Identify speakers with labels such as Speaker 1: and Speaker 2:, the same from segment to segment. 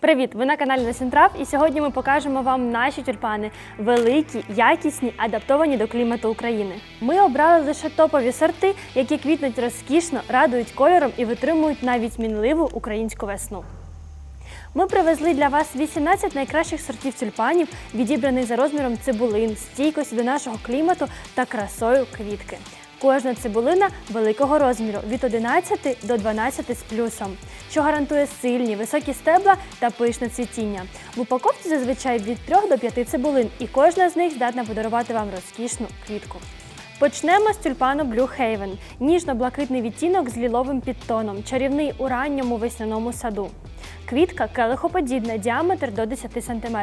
Speaker 1: Привіт! Ви на каналі Насінтрав і сьогодні ми покажемо вам наші тюльпани великі, якісні, адаптовані до клімату України. Ми обрали лише топові сорти, які квітнуть розкішно, радують кольором і витримують навіть мінливу українську весну. Ми привезли для вас 18 найкращих сортів тюльпанів, відібраних за розміром цибулин, стійкості до нашого клімату та красою квітки. Кожна цибулина великого розміру від 11 до 12 з плюсом, що гарантує сильні, високі стебла та пишне цвітіння. В упаковці зазвичай від 3 до 5 цибулин, і кожна з них здатна подарувати вам розкішну квітку. Почнемо з тюльпану Blue Haven. Ніжно-блакитний відтінок з ліловим підтоном, чарівний у ранньому весняному саду. Квітка келихоподібна, діаметр до 10 см.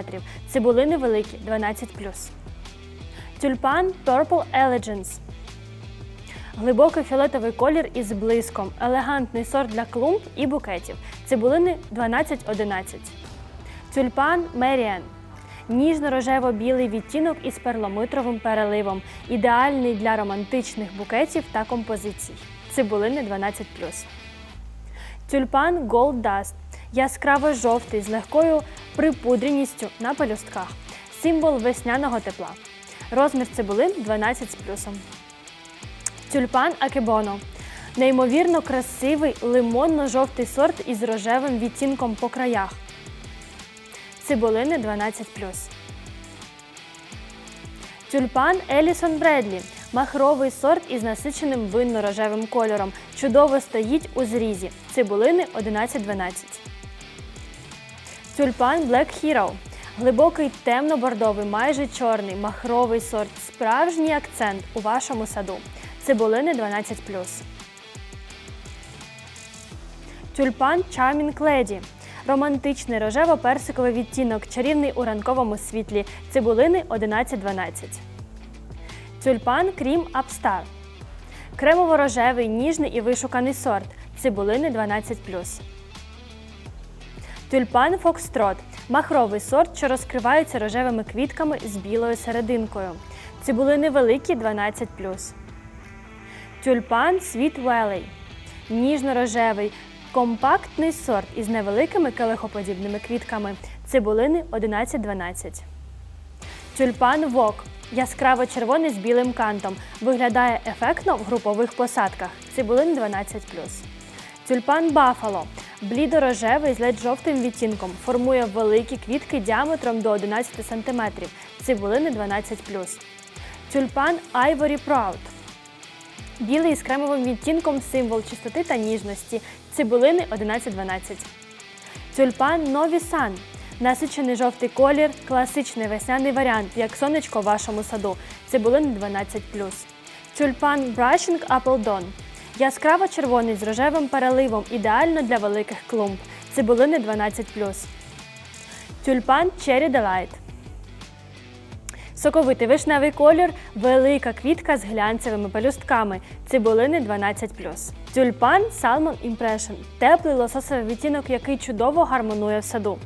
Speaker 1: Цибулини великі 12 Тюльпан Purple Elegance. Глибокий фіолетовий колір із блиском, елегантний сорт для клумб і букетів. Цибулини 12-11. Тюльпан Меріан. Ніжно-рожево-білий відтінок із перламутровим переливом, ідеальний для романтичних букетів та композицій. Цибулини 12 Тюльпан Gold Dust. Яскраво жовтий з легкою припудреністю на пелюстках. Символ весняного тепла. Розмір цибулин 12 з плюсом. Тюльпан Акебоно. Неймовірно красивий лимонно-жовтий сорт із рожевим відтінком по краях. Цибулини 12 Тюльпан Елісон Бредлі. Махровий сорт із насиченим винно-рожевим кольором. Чудово стоїть у зрізі. Цибулини 11-12. Тюльпан Black Hero. Глибокий темно-бордовий, майже чорний, махровий сорт. Справжній акцент у вашому саду. Цибулини 12 Тюльпан Charming Lady. Романтичний рожево-персиковий відтінок, чарівний у ранковому світлі. Цибулини 11-12. Тюльпан Крім Upstar. Кремово-рожевий, ніжний і вишуканий сорт. Цибулини 12 Тюльпан Фокстрот. Махровий сорт, що розкривається рожевими квітками з білою серединкою. Цибулини великі 12 Тюльпан Світ Велей. Ніжно-рожевий, компактний сорт із невеликими келихоподібними квітками. Цибулини 11-12. Тюльпан Вок. Яскраво червоний з білим кантом. Виглядає ефектно в групових посадках. Цибулин 12 Тюльпан Бафало. Блідо-рожевий з ледь жовтим відтінком. Формує великі квітки діаметром до 11 см. Цибулини 12 Тюльпан Ivory Proud. Білий з кремовим відтінком символ чистоти та ніжності. Цибулини 11-12. Тюльпан Нові Сан. Насичений жовтий колір, класичний весняний варіант, як сонечко в вашому саду. Цибулини 12 Тюльпан Apple Dawn. Яскраво червоний з рожевим переливом, ідеально для великих клумб. Цибулини 12 Тюльпан Cherry Delight. Соковитий вишневий колір, велика квітка з глянцевими пелюстками. Цибулини 12 Тюльпан Salmon Impression. Теплий лососовий відтінок, який чудово гармонує в саду.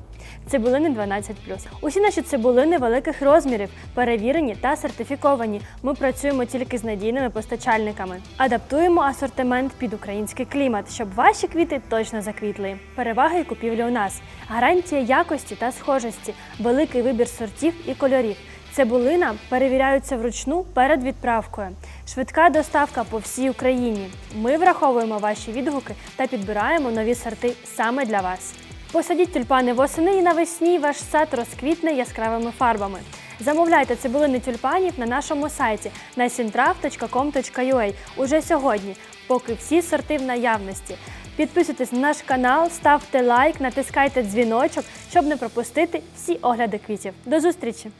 Speaker 1: Цибулини 12 Усі наші цибулини великих розмірів, перевірені та сертифіковані. Ми працюємо тільки з надійними постачальниками. Адаптуємо асортимент під український клімат, щоб ваші квіти точно заквітли. Переваги купівлі у нас, гарантія якості та схожості, великий вибір сортів і кольорів. Цибулина перевіряються вручну перед відправкою. Швидка доставка по всій Україні. Ми враховуємо ваші відгуки та підбираємо нові сорти саме для вас. Посадіть тюльпани восени і навесні ваш сад розквітне яскравими фарбами. Замовляйте цибулини тюльпанів на нашому сайті nasintrav.com.ua уже сьогодні, поки всі сорти в наявності. Підписуйтесь на наш канал, ставте лайк, натискайте дзвіночок, щоб не пропустити всі огляди квітів. До зустрічі!